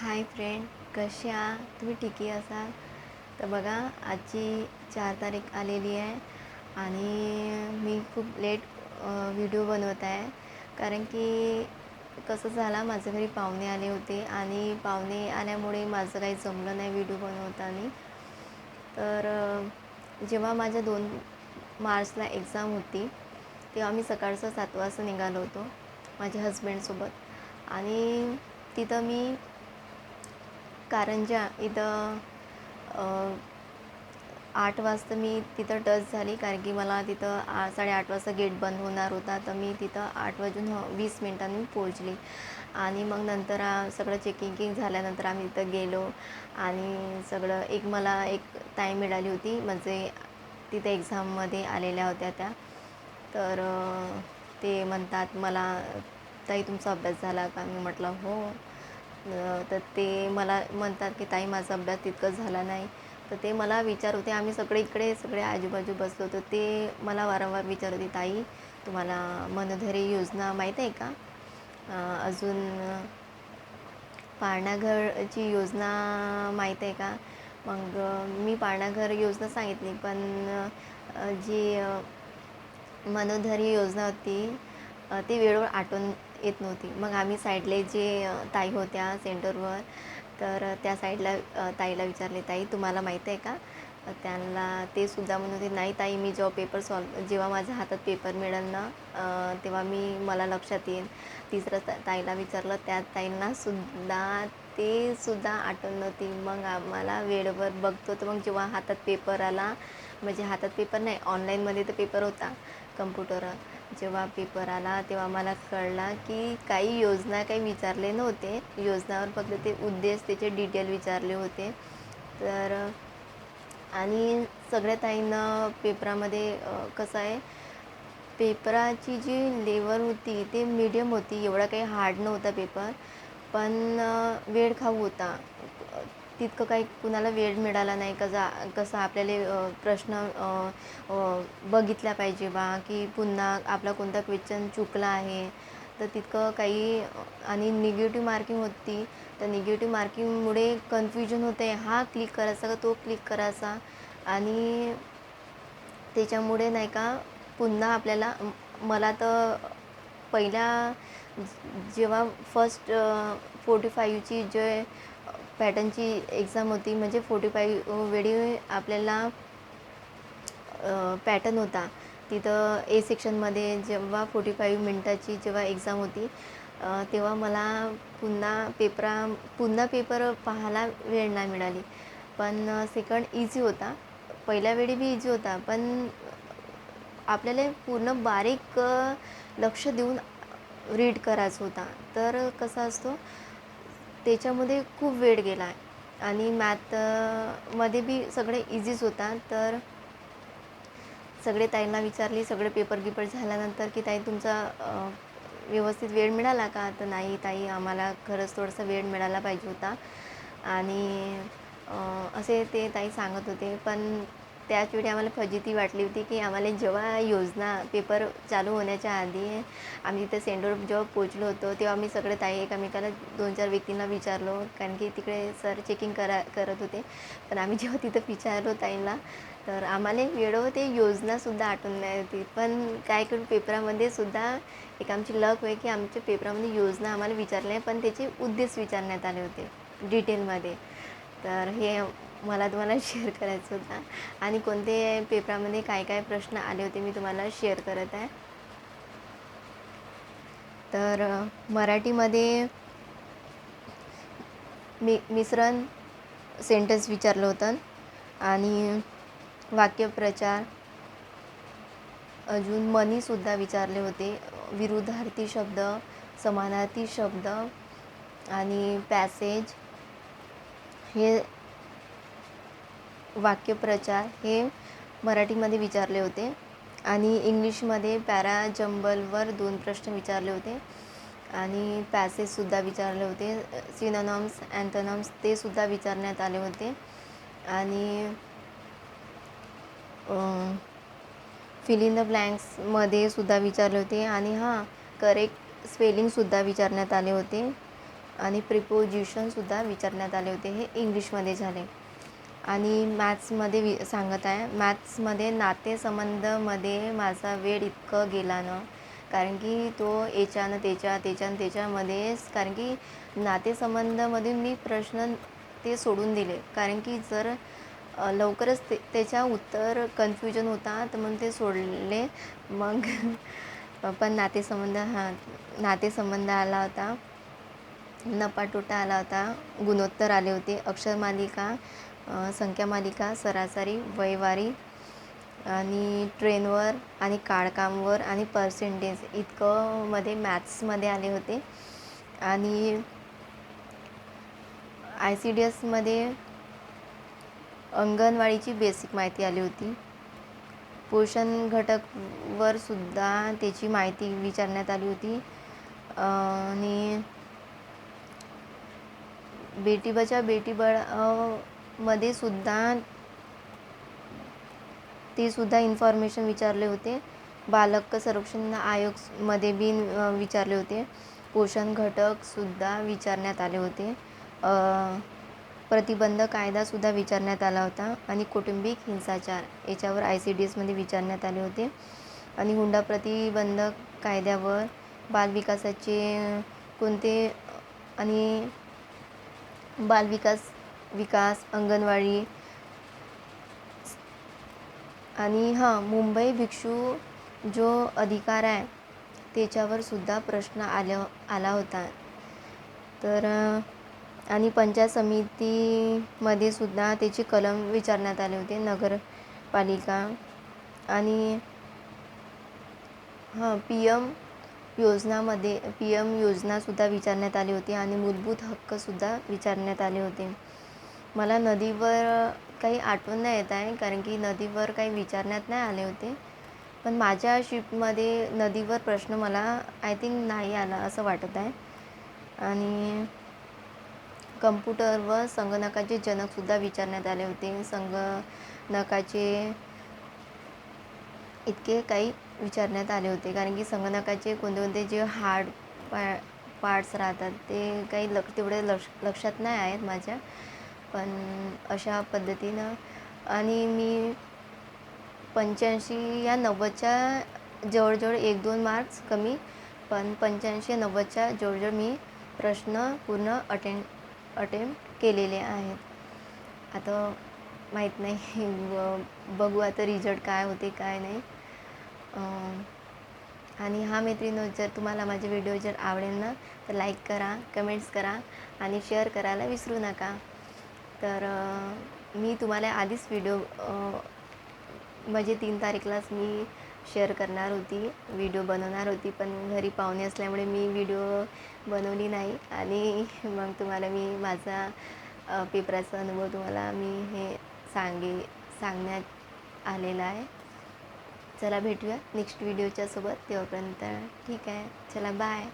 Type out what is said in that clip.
Hi friend कसे आहात तुम्ही ठीके असाल? तर बघा आजची चार तारीख आलेली आहे आणि मी खूप लेट व्हिडिओ बनवत आहे. कारण की कसं झालं माझ्या घरी पाहुणे आले होते आणि पाहुणे आल्यामुळे माझं काही जमलं नाही व्हिडिओ बनवताना. तर जेव्हा माझ्या दोन मार्चला एक्झाम होती तेव्हा मी सकाळचं सात वाजता निघालो होतो माझ्या हजबंडसोबत आणि तिथं मी कारंजा इथं आठ वाजता मी तिथं टच झाली कारण की मला तिथं आ साडेआठ वाजता गेट बंद होणार होता. तर मी तिथं आठ वाजून वीस मिनटांनी पोहोचली. आणि मग नंतर सगळं चेकिंग झाल्यानंतर आम्ही तिथं गेलो. आणि सगळं एक मला एक ताई मिळाली होती. म्हणजे तिथे एक्झाममध्ये आलेल्या होत्या त्या. तर ते म्हणतात मला ताई तुमचा अभ्यास झाला का? मी म्हटलं हो. तर ते मला म्हणतात की ताई माझा अभ्यास तितकं झाला नाही. तर ते मला विचार होते. आम्ही सगळे इकडे सगळे आजूबाजू बसलो होतो. ते मला वारंवार विचार होते ताई तुम्हाला मनोधरी योजना माहीत आहे का? अजून पाळणाघरची योजना माहीत आहे का? मग मी पाळणाघर योजना सांगितली पण जी मनोधरी योजना होती ती वेळेवर आठवण येत नव्हती. मग आम्ही साईडले जे ताई होत्या सेंटरवर तर त्या साईडला ताईला विचारले ताई तुम्हाला माहीत आहे का? त्यांना ते सुद्धा म्हणत होते नाही ताई मी जेव्हा पेपर सॉल्व जेव्हा माझ्या हातात पेपर मिळेल ना तेव्हा मी मला लक्षात येईल. तिसरं ताईला विचारलं त्या ताईंना सुद्धा ते सुद्धा आठवण नव्हती. मग आम्हाला वेळेवर बघतो तर मग जेव्हा हातात पेपर आला म्हणजे हातात पेपर नाही ऑनलाईनमध्ये तर पेपर होता कम्प्युटरवर जेव्हा पेपर आला तेव्हा मला कळला की काही योजना काही विचारले नव्हते. योजनावर फक्त ते उद्देश त्याचे डिटेल विचारले होते. तर आणि सगळ्या ताईंना पेपरामध्ये कसं आहे पेपराची जी लेवल होती ते मीडियम होती. एवढा काही हार्ड नव्हता पेपर पण वेळ खाऊ होता. तितकं काही कुणाला वेळ मिळाला नाही कसा कसा आपल्याला प्रश्न बघितला पाहिजे बा की पुन्हा आपला कोणता क्वेश्चन चुकला आहे. तर तितकं काही आणि निगेटिव्ह मार्किंग होती तर निगेटिव्ह मार्किंगमुळे कन्फ्युजन होते. हा क्लिक करायचा का तो क्लिक करायचा. आणि त्याच्यामुळे नाही का पुन्हा आपल्याला मला तर पहिल्या जेव्हा फर्स्ट फोर्टी फाईव्हची जे पॅटर्नची एक्झाम होती. म्हणजे फोर्टी फाईव्ह वेळी आपल्याला पॅटर्न होता. तिथं ए सेक्शनमध्ये जेव्हा फोर्टी फाईव्ह मिनटाची जेव्हा एक्झाम होती तेव्हा मला पुन्हा पेपरा पुन्हा पेपर पाहायला वेळ नाही मिळाली. पण सेकंड इझी होता. पहिल्या वेळी बी इझी होता. पण आपल्याला पूर्ण बारीक लक्ष देऊन रीड करायचं होता. तर कसा असतो त्याच्यामध्ये खूप वेळ गेला आहे. आणि मॅथमध्ये बी सगळे इझीच होता. तर सगळे ताईंना विचारली सगळे पेपर गिपर झाल्यानंतर की ताई तुमचा व्यवस्थित वेळ मिळाला का? तर नाही ताई आम्हाला खरंच थोडासा वेळ मिळाला पाहिजे होता. आणि असे ते ताई सांगत होते. पण त्याचवेळी आम्हाला फजिती वाटली होती की आम्हाला जेव्हा योजना पेपर चालू होण्याच्या आधी आम्ही तिथे सेंडोर जेव्हा पोचलो होतो तेव्हा आम्ही सगळे ताई एकमेकाला दोन चार व्यक्तींना विचारलो कारण की तिकडे सर चेकिंग करा करत होते. पण आम्ही जेव्हा तिथं विचारलो ताईंना तर आम्हाला वेळो ते योजनासुद्धा आठवण नाही होती. पण काय करू पेपरामध्ये सुद्धा एक आमची लक होय की आमच्या पेपरामध्ये योजना आम्हाला विचारल्या नाही पण त्याचे उद्देश विचारण्यात आले होते डिटेलमध्ये तर हे मला तुम्हाला शेअर करायचं होता. आणि कोणते पेपरामध्ये काय काय प्रश्न आले होते मी तुम्हाला शेअर करत आहे. तर मराठीमध्ये मि मिश्रण सेंटेन्स विचारलं होतं. आणि वाक्यप्रचार अजून मनीसुद्धा विचारले होते. विरुद्धार्थी शब्द समानार्थी शब्द आणि पॅसेज हे वाक्यप्रचार हे मराठीमध्ये विचारले होते. आणि इंग्लिशमध्ये पॅरा जंबलवर दोन प्रश्न विचारले होते. आणि पॅसेजसुद्धा विचारले होते. सिनॉनॉम्स अँथोनॉम्स ते सुद्धा विचारण्यात आले होते. आणि फिल इन द ब्लँक्समध्ये सुद्धा विचारले होते. आणि हां करेक्ट स्पेलिंगसुद्धा विचारण्यात आले होते. आणि प्रिपोजिशनसुद्धा विचारण्यात आले होते. हे इंग्लिशमध्ये झाले. आणि मॅथ्समध्ये वि सांगत आहे मॅथ्समध्ये नातेसंबंधमध्ये माझा वेळ इतकं गेला ना कारण की तो याच्यानं त्याच्या त्याच्यानं त्याच्यामध्येच कारण की नातेसंबंधामध्ये मी प्रश्न ते सोडून दिले. कारण की जर लवकरच ते त्याच्या उत्तर कन्फ्युजन होता तर मग ते सोडले. मग पण नातेसंबंध हा नातेसंबंध आला होता. नपाटोटा आला होता. गुणोत्तर आले होते. अक्षरमालिका संख्या संख्यामालिका सरासरी वयवारी आणि ट्रेनवर आणि काळकामवर आणि पर्सेंटेज इतकं मध्ये मॅथ्समध्ये आले होते. आणि आय सी डी एसमध्ये अंगणवाडीची बेसिक माहिती आली होती. पोषण घटकवर सुद्धा त्याची माहिती विचारण्यात आली होती. आणि बेटी बचाव बेटी बढाव मध्ये सुद्धा ते सुद्धा इन्फॉर्मेशन विचारले होते. बालक संरक्षण आयोगमध्ये बी विचारले होते. पोषण घटकसुद्धा विचारण्यात आले होते. प्रतिबंध कायदासुद्धा विचारण्यात आला होता आणि कौटुंबिक हिंसाचार याच्यावर आय सी डी एसमध्ये विचारण्यात आले होते. आणि हुंडा प्रतिबंधक कायद्यावर बालविकासाचे कोणते आणि बालविकास विकास अंगणवाडी आणि हां मुंबई भिक्षू जो अधिकार आहे त्याच्यावर सुद्धा प्रश्न आल्या आला होता. तर आणि पंचायत समितीमध्ये सुद्धा त्याची कलम विचारण्यात आले होते नगरपालिका. आणि हां पी एम योजनामध्ये पी एम योजनासुद्धा विचारण्यात आली होती आणि मूलभूत हक्कसुद्धा विचारण्यात आले होते. मला नदीवर काही आठवण नाही येत आहे कारण की नदीवर काही विचारण्यात नाही आले होते. पण माझ्या शिफ्टमध्ये नदीवर प्रश्न मला आय थिंक नाही आला असं वाटत आहे. आणि कम्प्युटर व संगणकाचे जनकसुद्धा विचारण्यात आले होते. संगणकाचे इतके काही विचारण्यात आले होते कारण की संगणकाचे कोणते कोणते जे हार्ड पा पार्ट्स राहतात ते काही लक्ष तेवढे लक्ष लक्षात नाही आहेत माझ्या. पण अशा पद्धतीनं आणि मी पंच्याऐंशी या नव्वदच्या जवळजवळ एक दोन मार्क्स कमी पण पंच्याऐंशी नव्वदच्या जवळजवळ मी प्रश्न पूर्ण अटेंड अटेम्प्ट केलेले आहेत. आता माहीत नाही बघू आता रिझल्ट काय होते काय नाही. आणि हा मैत्रिणी जर तुम्हाला माझे व्हिडिओ जर आवडेल ना तर लाईक करा कमेंट्स करा आणि शेअर करायला विसरू नका. तर मी तुम्हाला आधीच व्हिडिओ म्हणजे तीन तारीखलाच मी शेअर करणार होती. व्हिडिओ बनवणार होती पण घरी पाहुणे असल्यामुळे मी व्हिडिओ बनवली नाही. आणि मग तुम्हाला मी माझा पेपराचा अनुभव तुम्हाला मी हे सांगे सांगण्यात आलेला आहे. चला भेटूया नेक्स्ट व्हिडिओच्या सोबत. तेव्हापर्यंत ठीक आहे. चला बाय